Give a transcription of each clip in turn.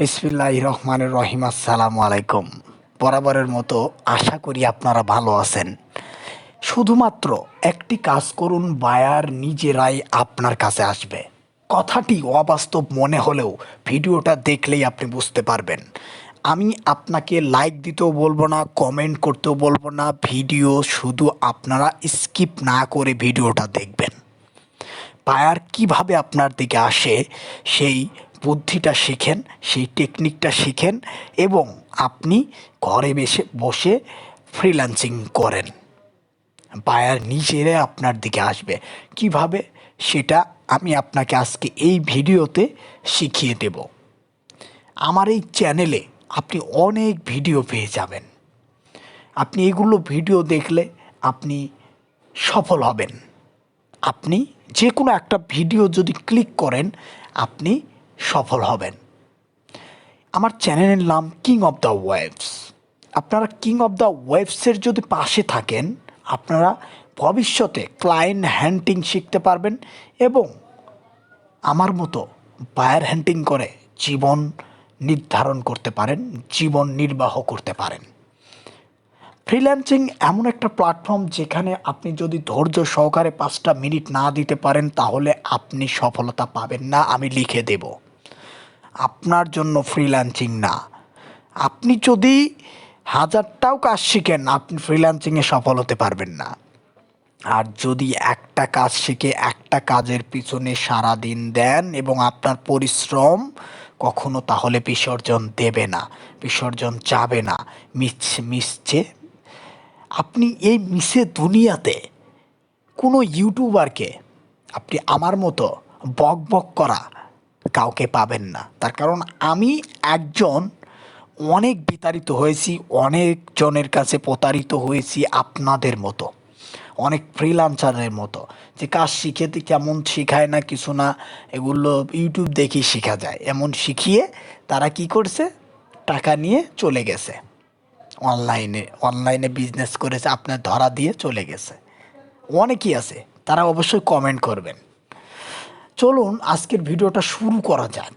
বিসমিল্লাহ রহমানের রহিম, আসসালামু আলাইকুম। বরাবরের মতো আশা করি আপনারা ভালো আছেন। শুধুমাত্র একটি কাজ করুন, বায়ার নিজেরাই আপনার কাছে আসবে। কথাটি অবাস্তব মনে হলেও ভিডিওটা দেখলেই আপনি বুঝতে পারবেন। আমি আপনাকে লাইক দিতেও বলব না কমেন্ট করতেও বলব না, ভিডিও শুধু আপনারা স্কিপ না করে ভিডিওটা দেখবেন। বায়ার কীভাবে আপনার দিকে আসে, সেই বুদ্ধিটা শিখেন, সেই টেকনিকটা শিখেন এবং আপনি ঘরে বেসে, বসে ফ্রিল্যান্সিং করেন। বায়ার নিজেরাই আপনার দিকে আসবে। কীভাবে? সেটা আমি আপনাকে আজকে এই ভিডিওতে শিখিয়ে দেব। আমার এই চ্যানেলে আপনি অনেক ভিডিও পেয়ে যাবেন। আপনি এগুলো ভিডিও দেখলে আপনি সফল হবেন। আপনি যে কোনো একটা ভিডিও যদি ক্লিক করেন, আপনি সফল হবেন। আমার চ্যানেলের নাম কিং অফ দ্য ওয়েবস আপনারা কিং অফ দ্য ওয়েবসের যদি পাশে থাকেন, আপনারা ভবিষ্যতে ক্লায়েন্ট হ্যান্টিং শিখতে পারবেন এবং আমার মতো বায়ার হ্যান্টিং করে জীবন নির্ধারণ করতে পারেন, জীবন নির্বাহ করতে পারেন। ফ্রিল্যান্সিং এমন একটা প্ল্যাটফর্ম যেখানে আপনি যদি ধৈর্য সহকারে পাঁচটা মিনিট না দিতে পারেন, তাহলে আপনি সফলতা পাবেন না, আমি লিখে দেব। আপনার জন্য ফ্রিল্যান্সিং না। আপনি যদি হাজারটাও কাজ শিখেন, আপনি ফ্রিল্যান্সিংয়ে সফল হতে পারবেন না। আর যদি একটা কাজ শিখে একটা কাজের পিছনে সারা দিন দেন এবং আপনার পরিশ্রম কখনো তাহলে বিসর্জন দেবে না, বিসর্জন যাবে না। মিশছে মিশছে আপনি এই মিশে দুনিয়াতে কোনো ইউটিউবারকে আপনি আমার মতো বক বক করা কাউকে পাবেন না। তার কারণ আমি একজন অনেক বিতাড়িত হয়েছি অনেকজনের কাছে প্রতারিত হয়েছি আপনাদের মতো, অনেক ফ্রিলান্সারের মতো। যে কাজ শিখেতে কেমন শেখায় না কিছু না, এগুলো ইউটিউব দেখেই শেখা যায়। এমন শিখিয়ে তারা কি করছে? টাকা নিয়ে চলে গেছে। অনলাইনে অনলাইনে বিজনেস করেছে, আপনার ধরা দিয়ে চলে গেছে। অনেকেই আছে, তারা অবশ্যই কমেন্ট করবেন। চলুন আজকের ভিডিওটা শুরু করা যাক।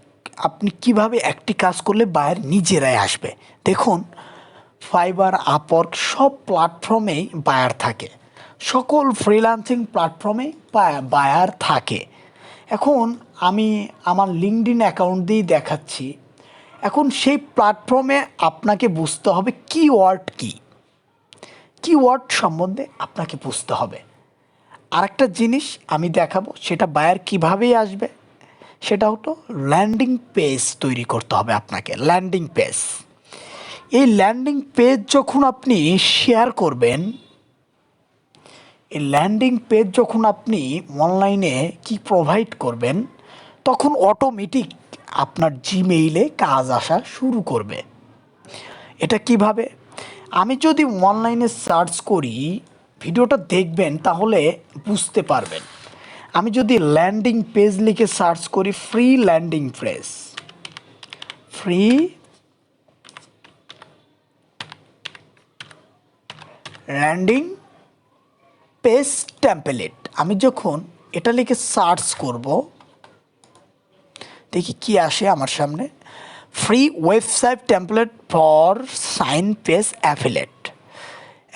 আপনি কীভাবে একটি কাজ করলে বায়ার নিজেরাই আসবে? দেখুন ফাইবার আপওয়ার্ক সব প্ল্যাটফর্মেই বায়ার থাকে। সকল ফ্রিল্যান্সিং প্ল্যাটফর্মে বায়ার থাকে। এখন আমি আমার লিঙ্কডিন অ্যাকাউন্ট দিয়েই দেখাচ্ছি। এখন সেই প্ল্যাটফর্মে আপনাকে বুঝতে হবে কিওয়ার্ড কী। কিওয়ার্ড সম্বন্ধে আপনাকে বুঝতে হবে। আরেকটা জিনিস আমি দেখাবো, সেটা বায়ার কিভাবেই আসবে, সেটা হলো ল্যান্ডিং পেজ তৈরি করতে হবে আপনাকে ল্যান্ডিং পেজ এই ল্যান্ডিং পেজ যখন আপনি শেয়ার করবেন, এই ল্যান্ডিং পেজ যখন আপনি অনলাইনে কি প্রোভাইড করবেন, তখন অটোমেটিক আপনার জিমেইলে কাজ আসা শুরু করবে। এটা কীভাবে? আমি যদি অনলাইনে সার্চ করি ভিডিওটা দেখবেন, তাহলে বুঝতে পারবেন। আমি যদি ল্যান্ডিং পেজ লিখে সার্চ করি free landing page free landing page template আমি যখন এটা লিখে সার্চ করব, দেখি কি আসে আমার সামনে। Free website template for sign page affiliate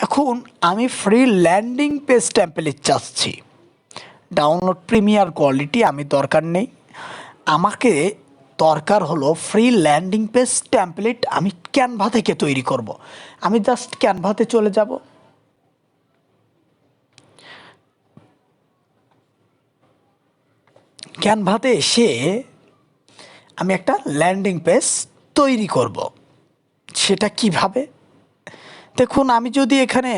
এখন আমি ফ্রি ল্যান্ডিং পেজ টেম্পলেট চাচ্ছি। ডাউনলোড প্রিমিয়ার কোয়ালিটি আমি দরকার নেই। আমাকে দরকার হলো ফ্রি ল্যান্ডিং পেজ টেমপ্লেট আমি ক্যানভা থেকে তৈরি করব। আমি জাস্ট ক্যানভাতে চলে যাব। ক্যানভাতে এসে আমি একটা ল্যান্ডিং পেজ তৈরি করব। সেটা কীভাবে? দেখুন, আমি যদি এখানে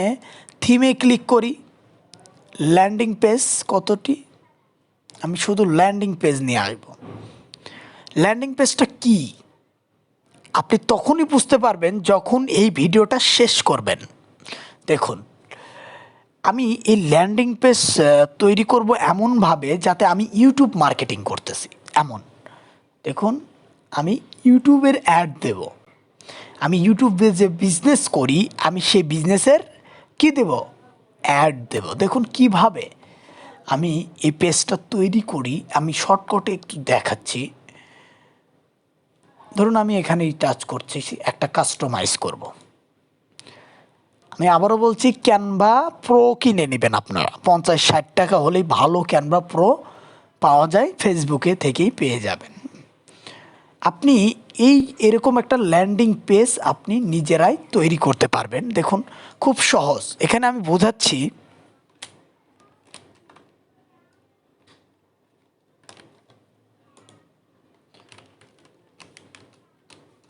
থিমে ক্লিক করি ল্যান্ডিং পেজ কতটি? আমি শুধু ল্যান্ডিং পেজ নিয়ে আসব। ল্যান্ডিং পেজটা কি? আপনি তখনই বুঝতে পারবেন যখন এই ভিডিওটা শেষ করবেন। দেখুন, আমি এই ল্যান্ডিং পেজ তৈরি করব এমনভাবে যাতে আমি ইউটিউব মার্কেটিং করতেছি। এমন। দেখুন, আমি ইউটিউবের অ্যাড দেব। আমি ইউটিউবে যে বিজনেস করি, আমি সেই বিজনেসের কি দেব? অ্যাড দেব। দেখুন কীভাবে আমি এই পেজটা তৈরি করি, আমি শর্টকাটে একটু দেখাচ্ছি। ধরুন আমি এখানেই টাচ করছি, একটা কাস্টমাইজ করব। আমি আবারও বলছি ক্যানভা প্রো কিনে নেবেন আপনারা। পঞ্চাশ ষাট টাকা হলেই ভালো ক্যানভা প্রো পাওয়া যায় ফেসবুকে থেকেই পেয়ে যাবেন। আপনি এই এরকম একটা ল্যান্ডিং পেজ আপনি নিজেরাই তৈরি করতে পারবেন। দেখুন, খুব সহজ। এখানে আমি বোঝাচ্ছি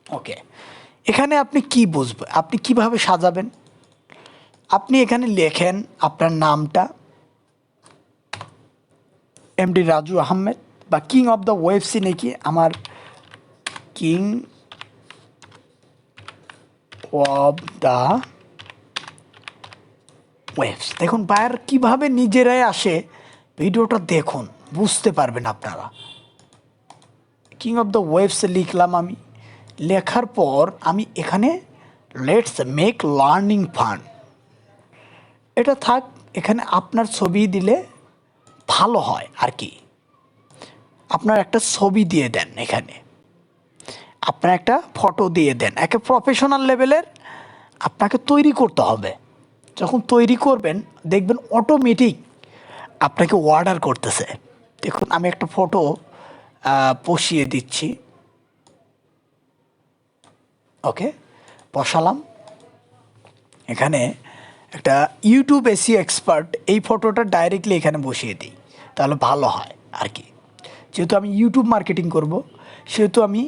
ওকে এখানে আপনি কি বুঝবেন আপনি কীভাবে সাজাবেন? আপনি এখানে লেখেন আপনার নামটা এমডি রাজু আহমেদ বা কিং অফ দ্য ওয়েবসি নাকি আমার কিং অফ দ্য ওয়েবস দেখুন বায়ার কীভাবে নিজেরাই আসে, ভিডিওটা দেখুন, বুঝতে পারবেন আপনারা। কিং অফ দ্য ওয়েবস লিখলাম আমি। লেখার পর আমি এখানে লেটস মেক লার্নিং ফান্ড এটা থাক, এখানে আপনার ছবি দিলে ভালো হয় আর কি। আপনার একটা ছবি দিয়ে দেন এখানে। আপনার একটা ফটো দিয়ে দেন। একে প্রফেশনাল লেভেলের আপনাকে তৈরি করতে হবে। যখন তৈরি করবেন, দেখবেন অটোমেটিক আপনাকে অর্ডার করতেছে। দেখুন, আমি একটা ফটো বসিয়ে দিচ্ছি। ওকে, বসালাম। এখানে একটা ইউটিউব এসি এক্সপার্ট এই ফটোটা ডাইরেক্টলি এখানে বসিয়ে দিই। তাহলে ভালো হয় আর কি। যেহেতু আমি ইউটিউব মার্কেটিং করব, সেহেতু আমি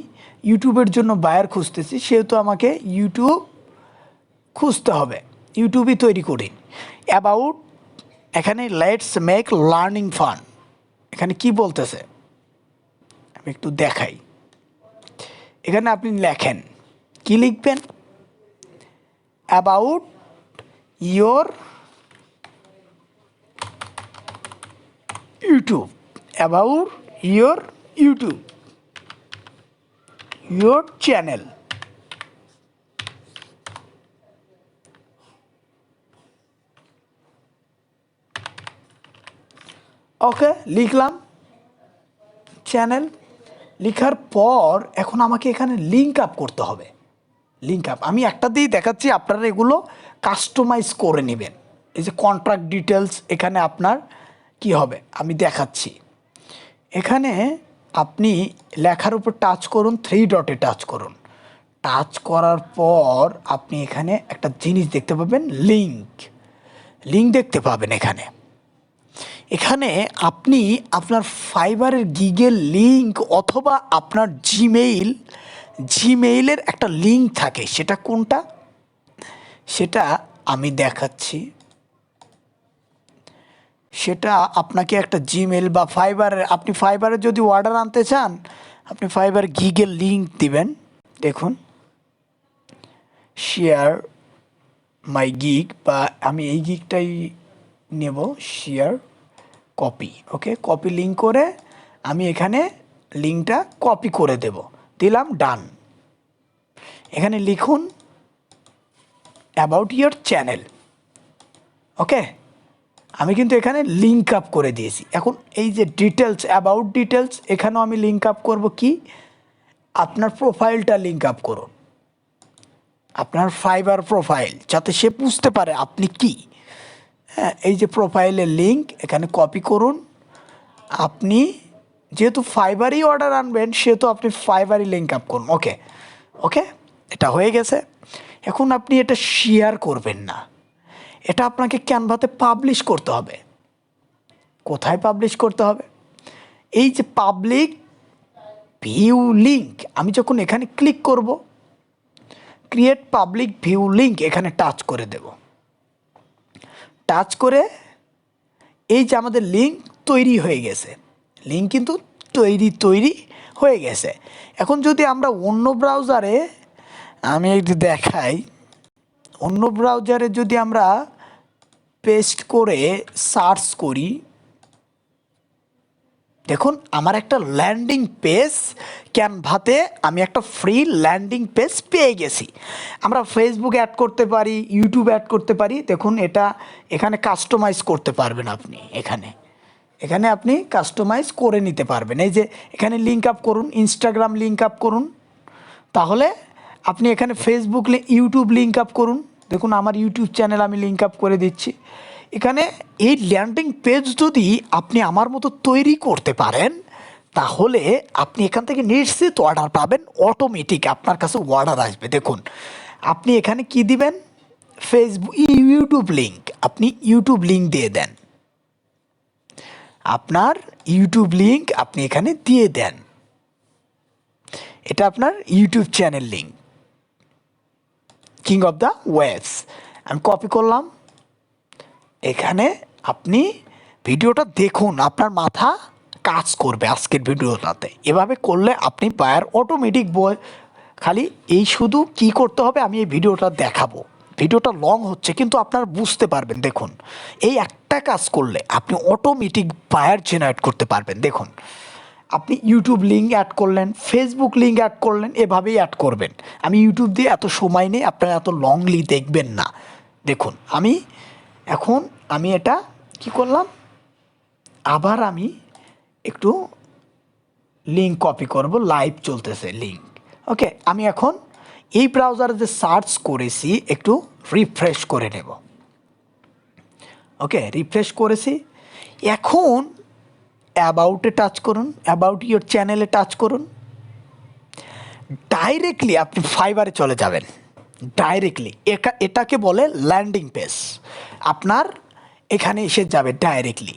ইউটিউবের জন্য বায়ার খুঁজতেছি, সেহেতু আমাকে ইউটিউব খুঁজতে হবে। ইউটিউবই তৈরি করি। অ্যাবাউট এখানে লেটস মেক লার্নিং ফান এখানে কি বলতেছে? আমি একটু দেখাই। এখানে আপনি লেখেন, কি লিখবেন? About your YouTube about your YouTube your channel okay লিখলাম। চ্যানেল লেখার পর এখন আমাকে এখানে লিঙ্ক আপ করতে হবে। লিঙ্ক আপ আমি একটা দিয়েই দেখাচ্ছি, আপনারা এগুলো কাস্টমাইজ করে নেবেন। এই যে কন্ট্রাক্ট ডিটেলস এখানে আপনার কি হবে? আমি দেখাচ্ছি। এখানে আপনি লেখার উপর টাচ করুন থ্রি ডটে টাচ করুন। টাচ করার পর আপনি এখানে একটা জিনিস দেখতে পাবেন লিঙ্ক লিঙ্ক দেখতে পাবেন এখানে। এখানে আপনি আপনার ফাইবারের গিগের লিঙ্ক অথবা আপনার জিমেইল জিমেইলের একটা লিঙ্ক থাকে। সেটা কোনটা? সেটা আমি দেখাচ্ছি। সেটা আপনাকে একটা জিমেল বা ফাইবারের আপনি ফাইবারে যদি অর্ডার আনতে চান, আপনি ফাইবার গিগের লিঙ্ক দিবেন। দেখুন। শেয়ার মাই গিগ বা আমি এই গিগটাই নেব share copy okay copy link করে আমি এখানে লিঙ্কটা কপি করে দেব। দিলাম ডান এখানে লিখুন অ্যাবাউট ইয়োর চ্যানেল ওকে আমি কিন্তু এখানে লিঙ্ক আপ করে দিয়েছি। এখন এই যে ডিটেলস অ্যাবাউট ডিটেলস এখানেও আমি লিঙ্ক আপ করব কি? আপনার প্রোফাইলটা লিঙ্ক আপ করুন। আপনার ফাইবার প্রোফাইল যাতে সে বুঝতে পারে আপনি কি। হ্যাঁ এই যে প্রোফাইলের লিঙ্ক এখানে কপি করুন। আপনি যেহেতু ফাইবারই অর্ডার আনবেন, সেহেতু আপনি ফাইবারই লিঙ্ক আপ করুন। ওকে ওকে এটা হয়ে গেছে। এখন আপনি এটা শেয়ার করবেন না। এটা আপনাকে ক্যানভাতে পাবলিশ করতে হবে। কোথায় পাবলিশ করতে হবে? এই যে পাবলিক ভিউ লিঙ্ক আমি যখন এখানে ক্লিক করব ক্রিয়েট পাবলিক ভিউ লিঙ্ক এখানে টাচ করে দেব। টাচ করে এই যে আমাদের লিঙ্ক তৈরি হয়ে গেছে। লিঙ্ক কিন্তু তৈরি তৈরি হয়ে গেছে। এখন যদি আমরা অন্য ব্রাউজারে আমি একটু দেখাই। অন্য ব্রাউজারে যদি আমরা পেস্ট করে সার্চ করি, দেখুন আমার একটা ল্যান্ডিং পেজ ক্যানভাতে আমি একটা ফ্রি ল্যান্ডিং পেজ পেয়ে গেছি। আমরা ফেসবুক অ্যাড করতে পারি ইউটিউব অ্যাড করতে পারি, দেখুন এটা এখানে কাস্টমাইজ করতে পারবেন আপনি এখানে। এখানে আপনি কাস্টমাইজ করে নিতে পারবেন। এই যে এখানে লিঙ্ক আপ করুন ইনস্টাগ্রাম লিঙ্ক আপ করুন, তাহলে আপনি এখানে ফেসবুক ইউটিউব লিঙ্ক আপ করুন। দেখুন, আমার ইউটিউব চ্যানেল আমি লিঙ্ক আপ করে দিচ্ছি। এখানে এই ল্যান্ডিং পেজ যদি আপনি আমার মতো তৈরি করতে পারেন, তাহলে আপনি এখান থেকে নিশ্চিত অর্ডার পাবেন অটোমেটিক আপনার কাছে অর্ডার আসবে। দেখুন, আপনি এখানে কি দিবেন? ফেসবুক ইউটিউব লিঙ্ক আপনি ইউটিউব লিঙ্ক দিয়ে দেন। আপনার ইউটিউব লিঙ্ক আপনি এখানে দিয়ে দেন। এটা আপনার YouTube channel link king of the webs আমি কপি করলাম। এখানে আপনি ভিডিওটা দেখুন, আপনার মাথা কাজ করবে আজকের ভিডিওটাতে। এভাবে করলে আপনি বায়ার অটোমেটিক বই খালি এই শুধু কি করতে হবে আমি এই ভিডিওটা দেখাবো। ভিডিওটা লং হচ্ছে, কিন্তু আপনারা বুঝতে পারবেন, দেখুন। এই একটা কাজ করলে আপনি অটোমেটিক বায়ার জেনারেট করতে পারবেন, দেখুন। আপনি ইউটিউব লিঙ্ক অ্যাড করলেন ফেসবুক লিঙ্ক অ্যাড করলেন, এভাবেই অ্যাড করবেন। আমি ইউটিউব দিয়ে এত সময় নেই, আপনারা এত লংলি দেখবেন না। দেখুন, আমি এখন আমি এটা কি করলাম? আবার আমি একটু লিঙ্ক কপি করব লাইভ চলতেছে লিঙ্ক ওকে আমি এখন এই ব্রাউজারে যে সার্চ করেছি, একটু রিফ্রেশ করে নেব। ওকে রিফ্রেশ করেছি। এখন অ্যাবাউটে টাচ করুন অ্যাবাউট ইয়োর চ্যানেলে টাচ করুন। ডাইরেক্টলি আপনি ফাইবারে চলে যাবেন। ডাইরেক্টলি একা, এটাকে বলে ল্যান্ডিং পেজ আপনার এখানে এসে যাবে ডাইরেক্টলি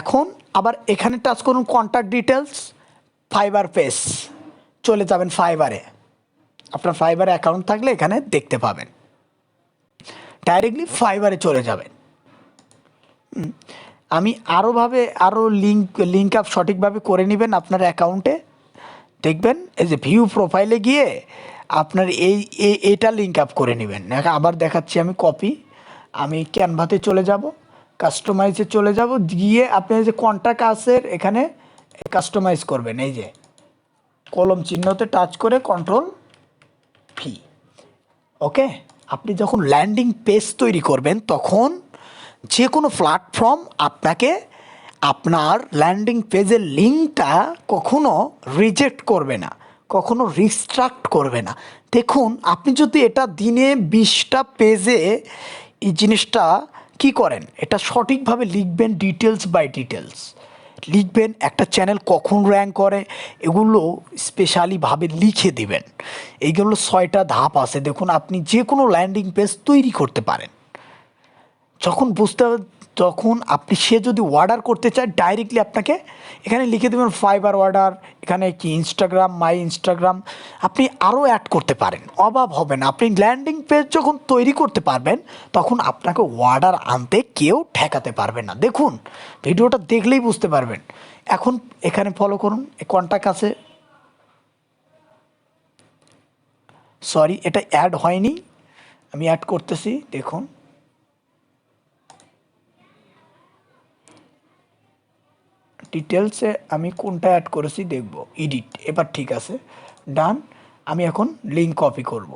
এখন আবার এখানে টাচ করুন কন্ট্যাক্ট ডিটেলস ফাইবার পেজ চলে যাবেন ফাইবারে আপনার ফাইবারে অ্যাকাউন্ট থাকলে এখানে দেখতে পাবেন। ডাইরেক্টলি ফাইবারে চলে যাবেন। আমি আরোভাবে আরও লিঙ্ক লিঙ্ক আপ সঠিকভাবে করে নেবেন আপনার অ্যাকাউন্টে দেখবেন, এই যে ভিউ প্রোফাইলে গিয়ে আপনার এই এইটা লিঙ্ক আপ করে নেবেন। আবার দেখাচ্ছি আমি কপি আমি ক্যানভাতে চলে যাব কাস্টমাইজে চলে যাব, গিয়ে আপনি যে কন্ট্যাক্ট আসের এখানে কাস্টমাইজ করবেন। এই যে, কলম চিহ্নতে টাচ করে কন্ট্রোল ফি ওকে আপনি যখন ল্যান্ডিং পেজ তৈরি করবেন, তখন যে কোনো প্ল্যাটফর্ম আপনাকে আপনার ল্যান্ডিং পেজের লিঙ্কটা কখনো রিজেক্ট করবে না, কখনো রিস্ট্রাক্ট করবে না। দেখুন, আপনি যদি এটা দিনে বিশটা পেজে এই জিনিসটা কি করেন? এটা সঠিকভাবে লিখবেন ডিটেলস বাই ডিটেলস লিখবেন একটা চ্যানেল কখন র্যাঙ্ক করে, এগুলো স্পেশালিভাবে লিখে দিবেন। এইগুলো ছয়টা ধাপ আছে। দেখুন, আপনি যে কোনো ল্যান্ডিং পেজ তৈরি করতে পারেন। যখন বুঝতে হবে তখন আপনি, সে যদি অর্ডার করতে চায় ডাইরেক্টলি আপনাকে, এখানে লিখে দেবেন ফাইবার অর্ডার এখানে কি ইনস্টাগ্রাম মাই ইনস্টাগ্রাম আপনি আরও অ্যাড করতে পারেন। অভাব হবে না। আপনি ল্যান্ডিং পেজ যখন তৈরি করতে পারবেন, তখন আপনাকে অর্ডার আনতে কেউ ঠেকাতে পারবে না। দেখুন, ভিডিওটা দেখলেই বুঝতে পারবেন। এখন এখানে ফলো করুন কন্ট্যাক্ট আছে। সরি এটা অ্যাড হয়নি। আমি অ্যাড করতেছি, দেখুন। ডিটেলসে আমি কোনটা অ্যাড করেছি দেখব। এডিট এবার ঠিক আছে। ডান আমি এখন লিঙ্ক কপি করব।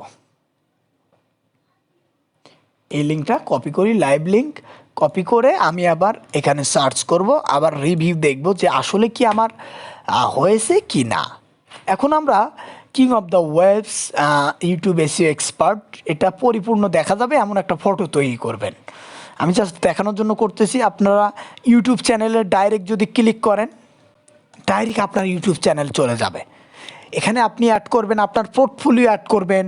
এই লিঙ্কটা কপি করি লাইভ লিঙ্ক কপি করে আমি আবার এখানে সার্চ করব, আবার রিভিউ দেখব যে আসলে কি আমার হয়েছে কি না। এখন আমরা king of the webs YouTube SEO expert এটা পরিপূর্ণ দেখা যাবে, এমন একটা ফটো তৈরি করবেন। আমি জাস্ট দেখানোর জন্য করতেছি, আপনারা ইউটিউব চ্যানেলে ডাইরেক্ট যদি ক্লিক করেন ডাইরেক্ট আপনার ইউটিউব চ্যানেল চলে যাবে। এখানে আপনি অ্যাড করবেন, আপনার পোর্টফোলিও অ্যাড করবেন,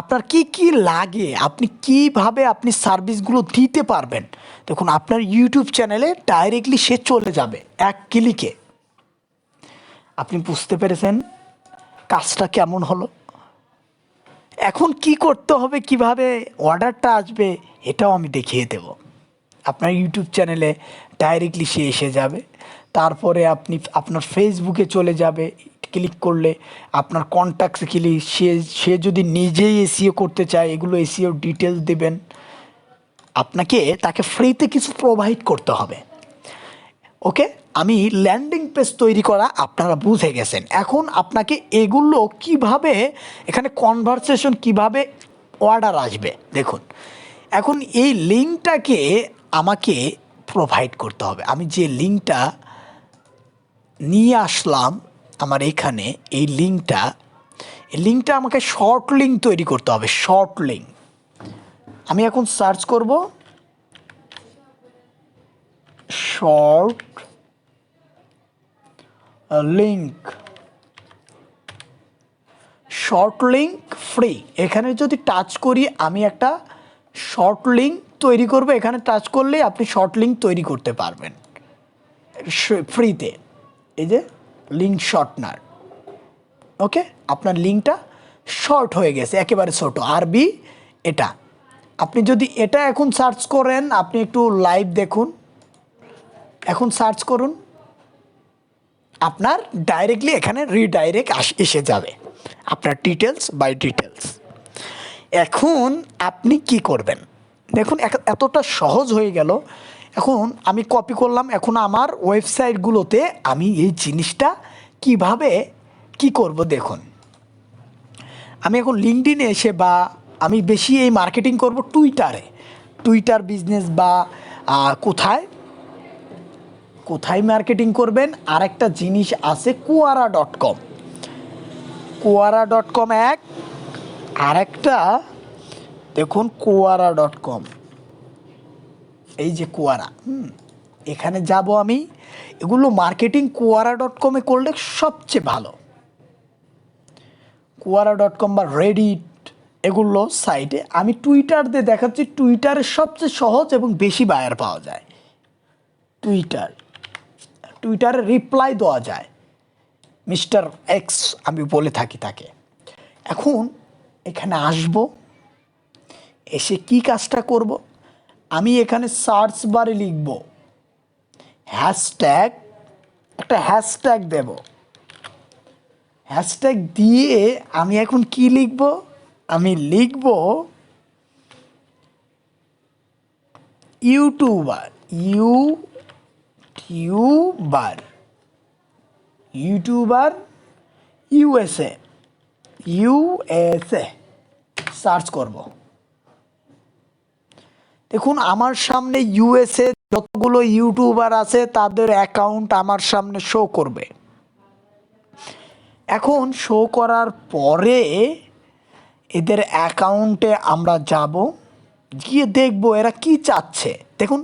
আপনার কি কি লাগে, আপনি কীভাবে আপনি সার্ভিসগুলো দিতে পারবেন। দেখুন, আপনার ইউটিউব চ্যানেলে ডাইরেক্টলি সে চলে যাবে, এক ক্লিকে আপনি বুঝতে পেরেছেন কাজটা কেমন হলো? এখন কি করতে হবে, কীভাবে অর্ডারটা আসবে, এটাও আমি দেখিয়ে দেব। আপনার ইউটিউব চ্যানেলে ডাইরেক্টলি সে এসে যাবে। তারপরে আপনি আপনার ফেসবুকে চলে যাবে ক্লিক করলে আপনার কন্ট্যাক্টসে ক্লিক সে সে যদি নিজেই এসিও করতে চায়, এগুলো এসিও ডিটেলস দেবেন। আপনাকে তাকে ফ্রিতে কিছু প্রোভাইড করতে হবে। ওকে আমি ল্যান্ডিং পেজ তৈরি করা আপনারা বুঝে গেছেন। এখন আপনাকে এগুলো কীভাবে, এখানে কনভারসেশন কীভাবে অর্ডার আসবে, দেখুন। এখন এই লিঙ্কটাকে আমাকে প্রোভাইড করতে হবে। আমি যে লিঙ্কটা নিয়ে আসলাম আমার এখানে, এই লিঙ্কটা এই লিঙ্কটা আমাকে শর্ট লিঙ্ক তৈরি করতে হবে শর্ট লিঙ্ক আমি এখন সার্চ করব। Short link short link free এখানে যদি টাচ করি, আমি একটা শর্ট লিঙ্ক তৈরি করবে, এখানে টাচ করলেই আপনি শর্ট লিঙ্ক তৈরি করতে পারবেন। ফ্রিতে এই যে লিঙ্ক শর্টনার ওকে আপনার লিঙ্কটা শর্ট হয়ে গেছে, একেবারে ছোট। আরবি এটা। আপনি যদি এটা এখন সার্চ করেন, আপনি একটু লাইভ দেখুন। এখন সার্চ করুন। আপনার ডাইরেক্টলি এখানে রিডাইরেক্ট আস, এসে যাবে। আপনার ডিটেলস বাই ডিটেলস এখন আপনি কি করবেন? দেখুন এতটা সহজ হয়ে গেল। এখন আমি কপি করলাম, এখন আমার ওয়েবসাইটগুলোতে আমি এই জিনিসটা কীভাবে, কি করব দেখুন। আমি এখন লিঙ্কডিনে এসে বা আমি বেশি এই মার্কেটিং করব টুইটারে টুইটার বিজনেস বা কোথায়? কোথায় মার্কেটিং করবেন? আর একটা জিনিস আছে কুয়ারা ডট কম কুয়ারা ডট কম এক। আরেকটা দেখুন কুয়ারা ডট কম। এই যে কুয়ারা, হুম, এখানে যাব আমি। এগুলো মার্কেটিং কুয়ারা ডট কমে করলে সবচেয়ে ভালো। কুয়ারা ডট কম বা রেডিট এগুলো সাইটে আমি টুইটার দিয়ে দেখাচ্ছি, টুইটারে সবচেয়ে সহজ এবং বেশি বায়ার পাওয়া যায়। টুইটার, টুইটারে রিপ্লাই দেওয়া যায়। মিস্টার এক্স, আমি বলে থাকি তাকে। এখন এখানে আসব। এসে কি কাজটা করব? আমি এখানে সার্চ বারে লিখব হ্যাশট্যাগ একটা হ্যাশট্যাগ দেব। হ্যাশট্যাগ দিয়ে আমি এখন কি লিখব? আমি লিখব YouTuber YouTuber YouTuber USA USA search করব। দেখুন, আমার সামনে ইউএসএ যতগুলো ইউটিউবার আছে, তাদের অ্যাকাউন্ট আমার সামনে শো করবে। এখন শো করার পরে এদের অ্যাকাউন্টে আমরা যাব, গিয়ে দেখব এরা কি চাচ্ছে। দেখুন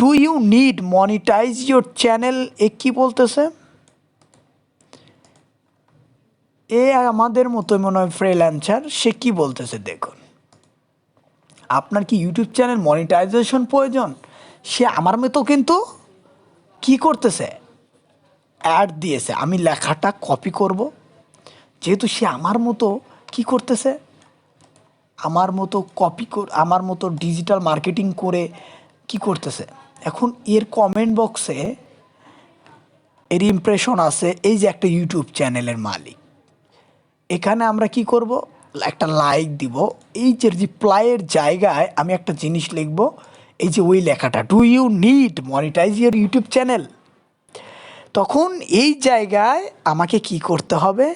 do you need monetize your channel এ কী বলতেছে? এ আমাদের মতো মনে হয় ফ্রিল্যান্সার সে কি বলতেছে, দেখুন। আপনার কি ইউটিউব চ্যানেল মনিটাইজেশন প্রয়োজন? সে আমার মতো কিন্তু কি করতেছে? অ্যাড দিয়েছে। আমি লেখাটা কপি করব। যেহেতু সে আমার মতো কি করতেছে? আমার মতো কপি আমার মতো ডিজিটাল মার্কেটিং করে কি করতেছে? এখন এর কমেন্ট বক্সে এর ইমপ্রেশন আছে, এই যে একটা ইউটিউব চ্যানেলের মালিক। এখানে আমরা কি করব? একটা লাইক দিব। এই যে রিপ্লাইয়ের জায়গায় আমি একটা জিনিস লিখব। এই যে ওই লেখাটা do you need monetize your YouTube channel তখন এই জায়গায় আমাকে কি করতে হবে?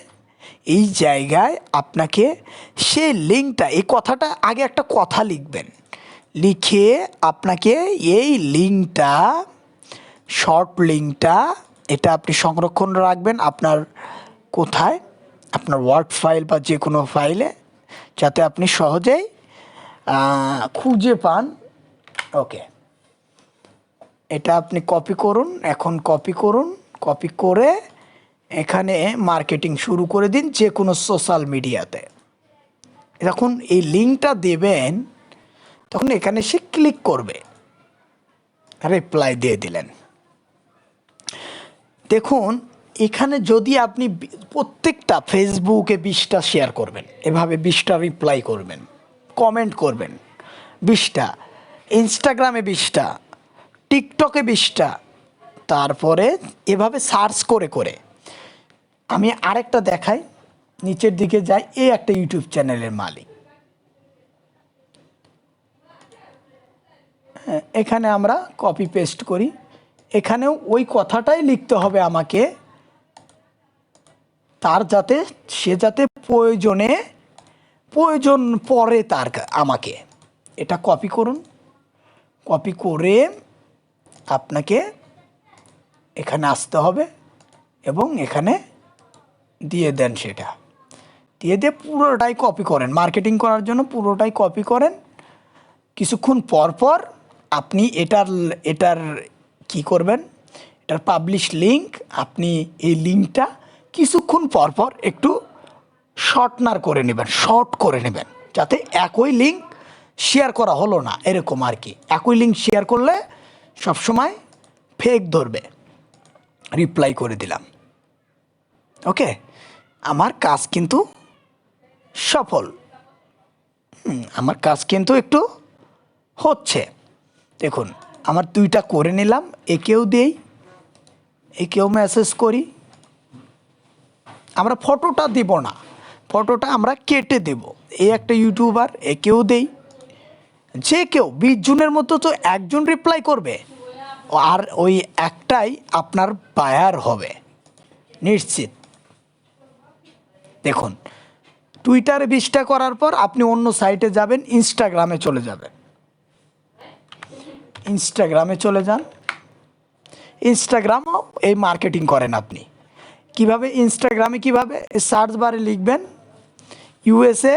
এই জায়গায় আপনাকে সে লিঙ্কটা এই কথাটা আগে একটা কথা লিখবেন। লিখে আপনাকে এই লিঙ্কটা শর্ট লিঙ্কটা এটা আপনি সংরক্ষণ রাখবেন আপনার কোথায়? আপনার ওয়ার্ড ফাইল বা যে কোনো ফাইলে যাতে আপনি সহজেই খুঁজে পান। ওকে এটা আপনি কপি করুন, এখন কপি করুন। কপি করে এখানে মার্কেটিং শুরু করে দিন যে কোনো সোশ্যাল মিডিয়াতে যখন এই লিঙ্কটা দেবেন, তখন এখানে সে ক্লিক করবে। রিপ্লাই দিয়ে দিলেন। দেখুন এখানে যদি আপনি প্রত্যেকটা ফেসবুকে বিশটা শেয়ার করবেন এভাবে বিশটা রিপ্লাই করবেন কমেন্ট করবেন বিশটা ইনস্টাগ্রামে বিশটা টিকটকে বিশটা তারপরে এভাবে সার্চ করে করে। আমি আরেকটা দেখাই নিচের দিকে যাই এ একটা ইউটিউব চ্যানেলের মালিক। হ্যাঁ, এখানে আমরা কপি পেস্ট করি। এখানেও ওই কথাটাই লিখতে হবে আমাকে তার যাতে, সে যাতে প্রয়োজনে, প্রয়োজন পরে তার আমাকে। এটা কপি করুন। কপি করে আপনাকে এখানে আসতে হবে এবং এখানে দিয়ে দেন সেটা। দিয়ে দিয়ে পুরোটাই কপি করেন। মার্কেটিং করার জন্য পুরোটাই কপি করেন। কিছুক্ষণ পর পর আপনি এটার এটার কি করবেন? এটার পাবলিশ লিঙ্ক আপনি এই লিঙ্কটা কিছুক্ষণ পর পর একটু শর্টনার করে নেবেন শর্ট করে নেবেন, যাতে একই লিঙ্ক শেয়ার করা হলো না, এরকম আর কি। একই লিঙ্ক শেয়ার করলে সবসময় ফেক ধরবে। রিপ্লাই করে দিলাম। ওকে আমার কাজ কিন্তু সফল। আমার কাজ কিন্তু একটু হচ্ছে। দেখুন, আমার দুইটা করে নিলাম, একেও দেই, একেও মেসেজ করি। আমরা ফটোটা দেব না। ফটোটা আমরা কেটে দেব। এই একটা ইউটিউবার একেও দেই। যে কেউ, বিশ জনের মতো তো একজন রিপ্লাই করবে। আর ওই একটাই আপনার বায়ার হবে। নিশ্চিত। দেখুন টুইটারে বিশটা করার পর আপনি অন্য সাইটে যাবেন ইনস্টাগ্রামে চলে যাবেন। ইনস্টাগ্রামে চলে যান। ইনস্টাগ্রামও এই মার্কেটিং করেন আপনি। কীভাবে ইনস্টাগ্রামে কীভাবে সার্চ বারে লিখবেন? ইউএসএ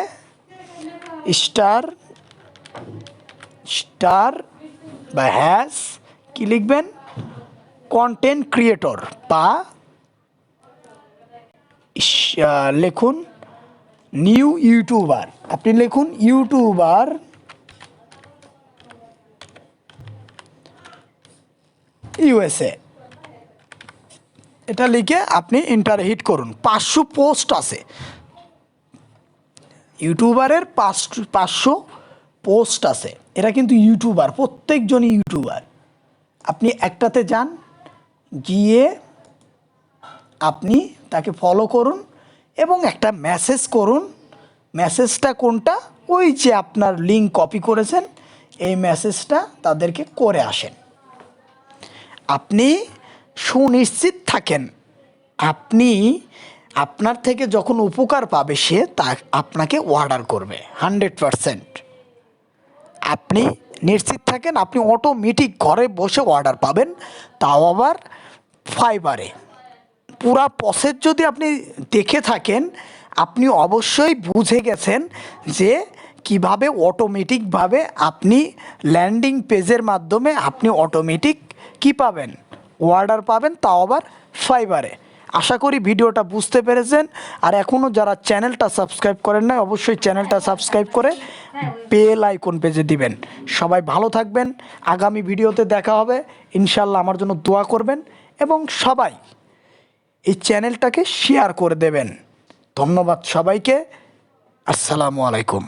স্টার স্টার বা হ্যাশ কি লিখবেন? কন্টেন্ট ক্রিয়েটর বা লিখুন নিউ ইউটিউবার আপনি লিখুন ইউটিউবার ইউএসএ এটা লিখে আপনি ইন্টার হিট করুন। পাঁচশো পোস্ট আছে। ইউটিউবারের পাঁচ পাঁচশো পোস্ট আছে। এরা কিন্তু ইউটিউবার প্রত্যেকজনই ইউটিউবার আপনি একটাতে যান, গিয়ে আপনি তাকে ফলো করুন এবং একটা মেসেজ করুন। মেসেজটা কোনটা? ওই যে আপনার লিঙ্ক কপি করেছেন, এই মেসেজটা তাদেরকে করে আসেন। আপনি সুনিশ্চিত থাকেন। আপনি আপনার থেকে যখন উপকার পাবে সে তা আপনাকে অর্ডার করবে হান্ড্রেড পারসেন্ট আপনি নিশ্চিত থাকেন, আপনি অটোমেটিক ঘরে বসে অর্ডার পাবেন, তাও আবার ফাইবারে পুরা প্রসেস যদি আপনি দেখে থাকেন, আপনি অবশ্যই বুঝে গেছেন যে কীভাবে অটোমেটিকভাবে আপনি ল্যান্ডিং পেজের মাধ্যমে আপনি অটোমেটিক কি পাবেন। অর্ডার পাবেন, তাও আবার ফাইবারে আশা করি ভিডিওটা বুঝতে পেরেছেন। আর এখনও যারা চ্যানেলটা সাবস্ক্রাইব করেন নাই, অবশ্যই চ্যানেলটা সাবস্ক্রাইব করে বেল আইকন পেজে দিবেন। সবাই ভালো থাকবেন। আগামী ভিডিওতে দেখা হবে। ইনশাল্লাহ আমার জন্য দোয়া করবেন এবং সবাই এই চ্যানেলটাকে শেয়ার করে দেবেন। ধন্যবাদ সবাইকে। আসসালামু আলাইকুম।